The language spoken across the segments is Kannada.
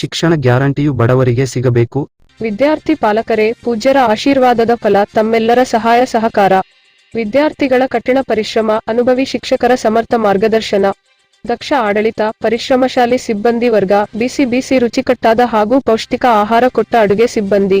ಶಿಕ್ಷಣ ಗ್ಯಾರಂಟಿಯು ಬಡವರಿಗೆ ಸಿಗಬೇಕು. ವಿದ್ಯಾರ್ಥಿ ಪಾಲಕರೇ, ಪೂಜ್ಯರ ಆಶೀರ್ವಾದದ ಫಲ ತಮ್ಮೆಲ್ಲರ ಸಹಾಯ ಸಹಕಾರ. ವಿದ್ಯಾರ್ಥಿಗಳ ಕಠಿಣ ಪರಿಶ್ರಮ, ಅನುಭವಿ ಶಿಕ್ಷಕರ ಸಮರ್ಥ ಮಾರ್ಗದರ್ಶನ. ದಕ್ಷ ಆಡಳಿತ, ಪರಿಶ್ರಮಶಾಲಿ ಸಿಬ್ಬಂದಿ ವರ್ಗ, ಬಿಸಿ ಬಿಸಿ ರುಚಿಕಟ್ಟಾದ ಹಾಗೂ ಪೌಷ್ಟಿಕ ಆಹಾರ ಕೊಟ್ಟ ಅಡುಗೆ ಸಿಬ್ಬಂದಿ.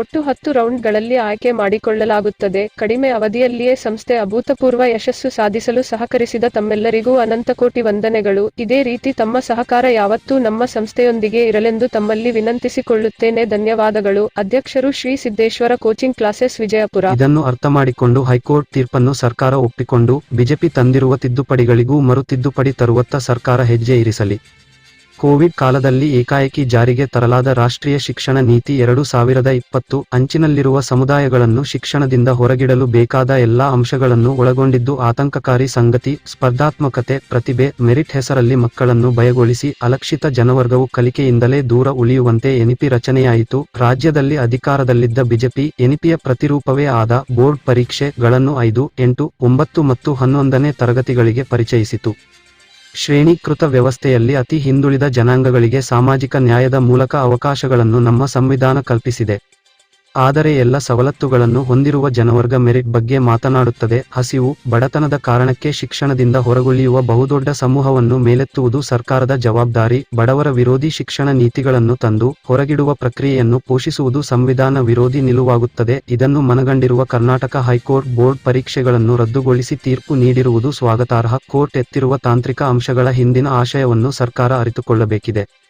ಒಟ್ಟು ಹತ್ತು ರೌಂಡ್ಗಳಲ್ಲಿ ಆಯ್ಕೆ ಮಾಡಿಕೊಳ್ಳಲಾಗುತ್ತದೆ. ಕಡಿಮೆ ಅವಧಿಯಲ್ಲಿಯೇ ಸಂಸ್ಥೆ ಅಭೂತಪೂರ್ವ ಯಶಸ್ಸು ಸಾಧಿಸಲು ಸಹಕರಿಸಿದ ತಮ್ಮೆಲ್ಲರಿಗೂ ಅನಂತಕೋಟಿ ವಂದನೆಗಳು. ಇದೇ ರೀತಿ ತಮ್ಮ ಸಹಕಾರ ಯಾವತ್ತೂ ನಮ್ಮ ಸಂಸ್ಥೆಯೊಂದಿಗೆ ಇರಲೆಂದು ತಮ್ಮಲ್ಲಿ ವಿನಂತಿಸಿಕೊಳ್ಳುತ್ತೇನೆ. ಧನ್ಯವಾದಗಳು. ಅಧ್ಯಕ್ಷರು ಶ್ರೀ ಸಿದ್ದೇಶ್ವರ ಕೋಚಿಂಗ್ ಕ್ಲಾಸೆಸ್ ವಿಜಯಪುರ. ಇದನ್ನು ಅರ್ಥ ಮಾಡಿಕೊಂಡು ಹೈಕೋರ್ಟ್ ತೀರ್ಪನ್ನು ಸರ್ಕಾರ ಒಪ್ಪಿಕೊಂಡು ಬಿಜೆಪಿ ತಂದಿರುವ ತಿದ್ದುಪಡಿಗಳಿಗೂ ಮರು ತಿದ್ದುಪಡಿ ತರುವತ್ತ ಸರ್ಕಾರ ಹೆಜ್ಜೆ ಇರಿಸಲಿ. ಕೋವಿಡ್ ಕಾಲದಲ್ಲಿ ಏಕಾಏಕಿ ಜಾರಿಗೆ ತರಲಾದ ರಾಷ್ಟ್ರೀಯ ಶಿಕ್ಷಣ ನೀತಿ ಎರಡು ಸಾವಿರದ ಇಪ್ಪತ್ತು ಅಂಚಿನಲ್ಲಿರುವ ಸಮುದಾಯಗಳನ್ನು ಶಿಕ್ಷಣದಿಂದ ಹೊರಗಿಡಲು ಬೇಕಾದ ಎಲ್ಲಾ ಅಂಶಗಳನ್ನು ಒಳಗೊಂಡಿದ್ದು ಆತಂಕಕಾರಿ ಸಂಗತಿ, ಸ್ಪರ್ಧಾತ್ಮಕತೆ, ಪ್ರತಿಭೆ, ಮೆರಿಟ್ ಹೆಸರಲ್ಲಿ ಮಕ್ಕಳನ್ನು ಭಯಗೊಳಿಸಿ ಅಲಕ್ಷಿತ ಜನವರ್ಗವು ಕಲಿಕೆಯಿಂದಲೇ ದೂರ ಉಳಿಯುವಂತೆ ಎನಿಪಿ ರಚನೆಯಾಯಿತು. ರಾಜ್ಯದಲ್ಲಿ ಅಧಿಕಾರದಲ್ಲಿದ್ದ ಬಿಜೆಪಿ, ಎನಿಪಿಯ ಪ್ರತಿರೂಪವೇ ಆದ ಬೋರ್ಡ್ ಪರೀಕ್ಷೆಗಳನ್ನು ಐದು, ಎಂಟು, ಒಂಬತ್ತು ಮತ್ತು ಹನ್ನೊಂದನೇ ತರಗತಿಗಳಿಗೆ ಪರಿಚಯಿಸಿತು. ಶ್ರೇಣೀಕೃತ ವ್ಯವಸ್ಥೆಯಲ್ಲಿ ಅತಿ ಹಿಂದುಳಿದ ಜನಾಂಗಗಳಿಗೆ ಸಾಮಾಜಿಕ ನ್ಯಾಯದ ಮೂಲಕ ಅವಕಾಶಗಳನ್ನು ನಮ್ಮ ಸಂವಿಧಾನ ಕಲ್ಪಿಸಿದೆ. ಆದರೆ ಎಲ್ಲ ಸವಲತ್ತುಗಳನ್ನು ಹೊಂದಿರುವ ಜನವರ್ಗ ಮೆರಿಟ್ ಬಗ್ಗೆ ಮಾತನಾಡುತ್ತದೆ. ಹಸಿವು, ಬಡತನದ ಕಾರಣಕ್ಕೆ ಶಿಕ್ಷಣದಿಂದ ಹೊರಗುಳಿಯುವ ಬಹುದೊಡ್ಡ ಸಮೂಹವನ್ನು ಮೇಲೆತ್ತುವುದು ಸರ್ಕಾರದ ಜವಾಬ್ದಾರಿ. ಬಡವರ ವಿರೋಧಿ ಶಿಕ್ಷಣ ನೀತಿಗಳನ್ನು ತಂದು ಹೊರಗಿಡುವ ಪ್ರಕ್ರಿಯೆಯನ್ನು ಪೋಷಿಸುವುದು ಸಂವಿಧಾನ ವಿರೋಧಿ ನಿಲುವಾಗುತ್ತದೆ. ಇದನ್ನು ಮನಗಂಡಿರುವ ಕರ್ನಾಟಕ ಹೈಕೋರ್ಟ್ ಬೋರ್ಡ್ ಪರೀಕ್ಷೆಗಳನ್ನು ರದ್ದುಗೊಳಿಸಿ ತೀರ್ಪು ನೀಡಿರುವುದು ಸ್ವಾಗತಾರ್ಹ. ಕೋರ್ಟ್ ಎತ್ತಿರುವ ತಾಂತ್ರಿಕ ಅಂಶಗಳ ಹಿಂದಿನ ಆಶಯವನ್ನು ಸರ್ಕಾರ ಅರಿತುಕೊಳ್ಳಬೇಕಿದೆ.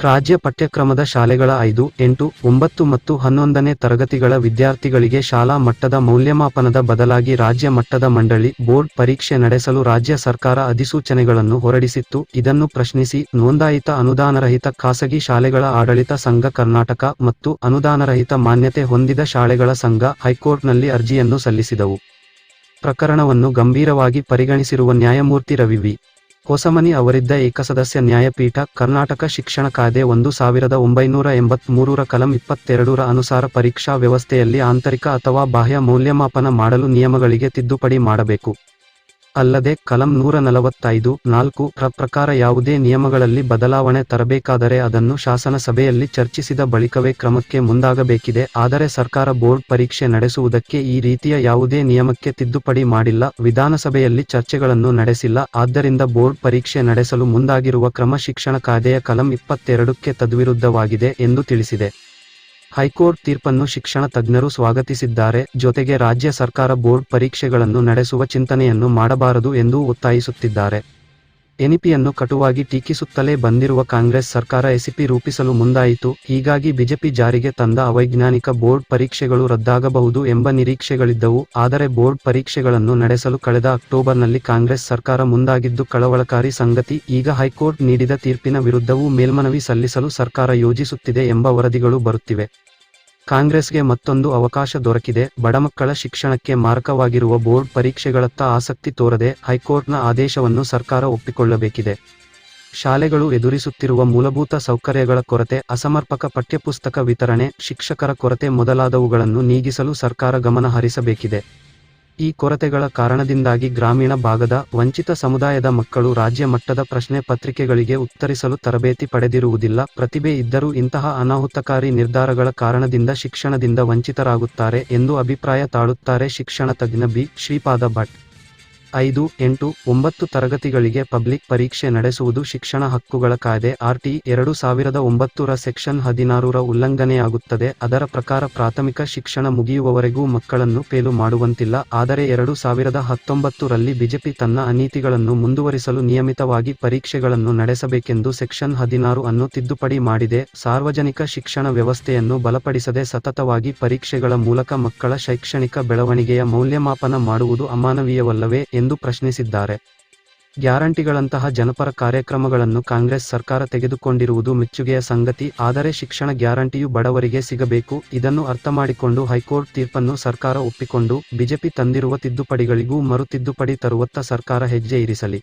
ರಾಜ್ಯ ಪಠ್ಯಕ್ರಮದ ಶಾಲೆಗಳ ಐದು, ಎಂಟು, ಒಂಬತ್ತು ಮತ್ತು ಹನ್ನೊಂದನೇ ತರಗತಿಗಳ ವಿದ್ಯಾರ್ಥಿಗಳಿಗೆ ಶಾಲಾ ಮಟ್ಟದ ಮೌಲ್ಯಮಾಪನದ ಬದಲಾಗಿ ರಾಜ್ಯ ಮಟ್ಟದ ಮಂಡಳಿ, ಬೋರ್ಡ್ ಪರೀಕ್ಷೆ ನಡೆಸಲು ರಾಜ್ಯ ಸರ್ಕಾರ ಅಧಿಸೂಚನೆಗಳನ್ನು ಹೊರಡಿಸಿತ್ತು. ಇದನ್ನು ಪ್ರಶ್ನಿಸಿ ನೋಂದಾಯಿತ ಅನುದಾನರಹಿತ ಖಾಸಗಿ ಶಾಲೆಗಳ ಆಡಳಿತ ಸಂಘ ಕರ್ನಾಟಕ ಮತ್ತು ಅನುದಾನರಹಿತ ಮಾನ್ಯತೆ ಹೊಂದಿದ ಶಾಲೆಗಳ ಸಂಘ ಹೈಕೋರ್ಟ್ನಲ್ಲಿ ಅರ್ಜಿಯನ್ನು ಸಲ್ಲಿಸಿದವು. ಪ್ರಕರಣವನ್ನು ಗಂಭೀರವಾಗಿ ಪರಿಗಣಿಸಿರುವ ನ್ಯಾಯಮೂರ್ತಿ ರವಿ ವಿ. ಹೊಸಮನಿ ಅವರಿದ್ದ ಏಕಸದಸ್ಯ ನ್ಯಾಯಪೀಠ, ಕರ್ನಾಟಕ ಶಿಕ್ಷಣ ಕಾಯ್ದೆ ಒಂದು ಸಾವಿರದ ಒಂಬೈನೂರ ಎಂಬತ್ಮೂರರ ಕಲಂ ಇಪ್ಪತ್ತೆರಡರ ಅನುಸಾರ ಪರೀಕ್ಷಾ ವ್ಯವಸ್ಥೆಯಲ್ಲಿ ಆಂತರಿಕ ಅಥವಾ ಬಾಹ್ಯ ಮೌಲ್ಯಮಾಪನ ಮಾಡಲು ನಿಯಮಗಳಿಗೆ ತಿದ್ದುಪಡಿ ಮಾಡಬೇಕು. ಅಲ್ಲದೆ ಕಲಂ ನೂರ ನಲವತ್ತೈದು ನಾಲ್ಕು ರ ಪ್ರಕಾರ ಯಾವುದೇ ನಿಯಮಗಳಲ್ಲಿ ಬದಲಾವಣೆ ತರಬೇಕಾದರೆ ಅದನ್ನು ಶಾಸನ ಸಭೆಯಲ್ಲಿ ಚರ್ಚಿಸಿದ ಬಳಿಕವೇ ಕ್ರಮಕ್ಕೆ ಮುಂದಾಗಬೇಕಿದೆ. ಆದರೆ ಸರ್ಕಾರ ಬೋರ್ಡ್ ಪರೀಕ್ಷೆ ನಡೆಸುವುದಕ್ಕೆ ಈ ರೀತಿಯ ಯಾವುದೇ ನಿಯಮಕ್ಕೆ ತಿದ್ದುಪಡಿ ಮಾಡಿಲ್ಲ. ವಿಧಾನಸಭೆಯಲ್ಲಿ ಚರ್ಚೆಗಳನ್ನು ನಡೆಸಿಲ್ಲ. ಆದ್ದರಿಂದ ಬೋರ್ಡ್ ಪರೀಕ್ಷೆ ನಡೆಸಲು ಮುಂದಾಗಿರುವ ಕ್ರಮ ಶಿಕ್ಷಣ ಕಾಯ್ದೆಯ ಕಲಂ ಇಪ್ಪತ್ತೆರಡಕ್ಕೆ ತದ್ವಿರುದ್ಧವಾಗಿದೆ ಎಂದು ತಿಳಿಸಿದೆ. ಹೈಕೋರ್ಟ್ ತೀರ್ಪನ್ನು ಶಿಕ್ಷಣ ತಜ್ಞರು ಸ್ವಾಗತಿಸಿದ್ದಾರೆ. ಜೊತೆಗೆ ರಾಜ್ಯ ಸರ್ಕಾರ ಬೋರ್ಡ್ ಪರೀಕ್ಷೆಗಳನ್ನು ನಡೆಸುವ ಚಿಂತನೆಯನ್ನು ಮಾಡಬಾರದು ಎಂದು ಒತ್ತಾಯಿಸುತ್ತಿದ್ದಾರೆ. ಎನಿಪಿಯನ್ನು ಕಟುವಾಗಿ ಟೀಕಿಸುತ್ತಲೇ ಬಂದಿರುವ ಕಾಂಗ್ರೆಸ್ ಸರ್ಕಾರ ಎಸಿಪಿ ರೂಪಿಸಲು ಮುಂದಾಯಿತು. ಹೀಗಾಗಿ ಬಿಜೆಪಿ ಜಾರಿಗೆ ತಂದ ಅವೈಜ್ಞಾನಿಕ ಬೋರ್ಡ್ ಪರೀಕ್ಷೆಗಳು ರದ್ದಾಗಬಹುದು ಎಂಬ ನಿರೀಕ್ಷೆಗಳಿದ್ದವು. ಆದರೆ ಬೋರ್ಡ್ ಪರೀಕ್ಷೆಗಳನ್ನು ನಡೆಸಲು ಕಳೆದ ಅಕ್ಟೋಬರ್ನಲ್ಲಿ ಕಾಂಗ್ರೆಸ್ ಸರ್ಕಾರ ಮುಂದಾಗಿದ್ದು ಕಳವಳಕಾರಿ ಸಂಗತಿ. ಈಗ ಹೈಕೋರ್ಟ್ ನೀಡಿದ ತೀರ್ಪಿನ ವಿರುದ್ಧವೂ ಮೇಲ್ಮನವಿ ಸಲ್ಲಿಸಲು ಸರ್ಕಾರ ಯೋಜಿಸುತ್ತಿದೆ ಎಂಬ ವರದಿಗಳು ಬರುತ್ತಿವೆ. ಕಾಂಗ್ರೆಸ್ಗೆ ಮತ್ತೊಂದು ಅವಕಾಶ ದೊರಕಿದೆ. ಬಡಮಕ್ಕಳ ಶಿಕ್ಷಣಕ್ಕೆ ಮಾರಕವಾಗಿರುವ ಬೋರ್ಡ್ ಪರೀಕ್ಷೆಗಳತ್ತ ಆಸಕ್ತಿ ತೋರದೆ ಹೈಕೋರ್ಟ್ನ ಆದೇಶವನ್ನು ಸರ್ಕಾರ ಒಪ್ಪಿಕೊಳ್ಳಬೇಕಿದೆ. ಶಾಲೆಗಳು ಎದುರಿಸುತ್ತಿರುವ ಮೂಲಭೂತ ಸೌಕರ್ಯಗಳ ಕೊರತೆ, ಅಸಮರ್ಪಕ ಪಠ್ಯಪುಸ್ತಕ ವಿತರಣೆ, ಶಿಕ್ಷಕರ ಕೊರತೆ ಮೊದಲಾದವುಗಳನ್ನು ನೀಗಿಸಲು ಸರ್ಕಾರ ಗಮನ ಹರಿಸಬೇಕಿದೆ ಈ ಕೊರತೆಗಳ ಕಾರಣದಿಂದಾಗಿ ಗ್ರಾಮೀಣ ಭಾಗದ ವಂಚಿತ ಸಮುದಾಯದ ಮಕ್ಕಳು ರಾಜ್ಯ ಮಟ್ಟದ ಪ್ರಶ್ನೆ ಪತ್ರಿಕೆಗಳಿಗೆ ಉತ್ತರಿಸಲು ತರಬೇತಿ ಪಡೆದಿರುವುದಿಲ್ಲ. ಪ್ರತಿಭೆ ಇದ್ದರೂ ಇಂತಹ ಅನಾಹುತಕಾರಿ ನಿರ್ಧಾರಗಳ ಕಾರಣದಿಂದ ಶಿಕ್ಷಣದಿಂದ ವಂಚಿತರಾಗುತ್ತಾರೆ ಎಂದು ಅಭಿಪ್ರಾಯ ತಾಳುತ್ತಾರೆ ಶಿಕ್ಷಣ ತಜ್ಞ ಬಿ. ಶ್ರೀಪಾದ ಭಟ್. ಐದು, ಎಂಟು, ಒಂಬತ್ತು ತರಗತಿಗಳಿಗೆ ಪಬ್ಲಿಕ್ ಪರೀಕ್ಷೆ ನಡೆಸುವುದು ಶಿಕ್ಷಣ ಹಕ್ಕುಗಳ ಕಾಯ್ದೆ. ಆರ್ಟಿ ಎರಡು ಸಾವಿರದ ಒಂಬತ್ತರ ಸೆಕ್ಷನ್ ಹದಿನಾರರ ಉಲ್ಲಂಘನೆಯಾಗುತ್ತದೆ. ಅದರ ಪ್ರಕಾರ ಪ್ರಾಥಮಿಕ ಶಿಕ್ಷಣ ಮುಗಿಯುವವರೆಗೂ ಮಕ್ಕಳನ್ನು ಪೇಲು ಮಾಡುವಂತಿಲ್ಲ. ಆದರೆ ಎರಡು ಸಾವಿರದ ಹತ್ತೊಂಬತ್ತರಲ್ಲಿ ಬಿಜೆಪಿ ತನ್ನ ಅನೀತಿಗಳನ್ನು ಮುಂದುವರಿಸಲು ನಿಯಮಿತವಾಗಿ ಪರೀಕ್ಷೆಗಳನ್ನು ನಡೆಸಬೇಕೆಂದು ಸೆಕ್ಷನ್ ಹದಿನಾರು ಅನ್ನು ತಿದ್ದುಪಡಿ ಮಾಡಿದೆ. ಸಾರ್ವಜನಿಕ ಶಿಕ್ಷಣ ವ್ಯವಸ್ಥೆಯನ್ನು ಬಲಪಡಿಸದೆ ಸತತವಾಗಿ ಪರೀಕ್ಷೆಗಳ ಮೂಲಕ ಮಕ್ಕಳ ಶೈಕ್ಷಣಿಕ ಬೆಳವಣಿಗೆಯ ಮೌಲ್ಯಮಾಪನ ಮಾಡುವುದು ಅಮಾನವೀಯವಲ್ಲವೇ ಎಂದು ಪ್ರಶ್ನಿಸಿದ್ದಾರೆ. ಗ್ಯಾರಂಟಿಗಳಂತಹ ಜನಪರ ಕಾರ್ಯಕ್ರಮಗಳನ್ನು ಕಾಂಗ್ರೆಸ್ ಸರ್ಕಾರ ತೆಗೆದುಕೊಂಡಿರುವುದು ಮೆಚ್ಚುಗೆಯ ಸಂಗತಿ, ಆದರೆ ಶಿಕ್ಷಣ ಗ್ಯಾರಂಟಿಯು ಬಡವರಿಗೆ ಸಿಗಬೇಕು, ಇದನ್ನು ಅರ್ಥಮಾಡಿಕೊಂಡು ಹೈಕೋರ್ಟ್ ತೀರ್ಪನ್ನು ಸರ್ಕಾರ ಒಪ್ಪಿಕೊಂಡು, ಬಿಜೆಪಿ ತಂದಿರುವ ತಿದ್ದುಪಡಿಗಳಿಗೂ ಮರು ತಿದ್ದುಪಡಿ ತರುವತ್ತ ಸರ್ಕಾರ ಹೆಜ್ಜೆ ಇರಿಸಲಿ.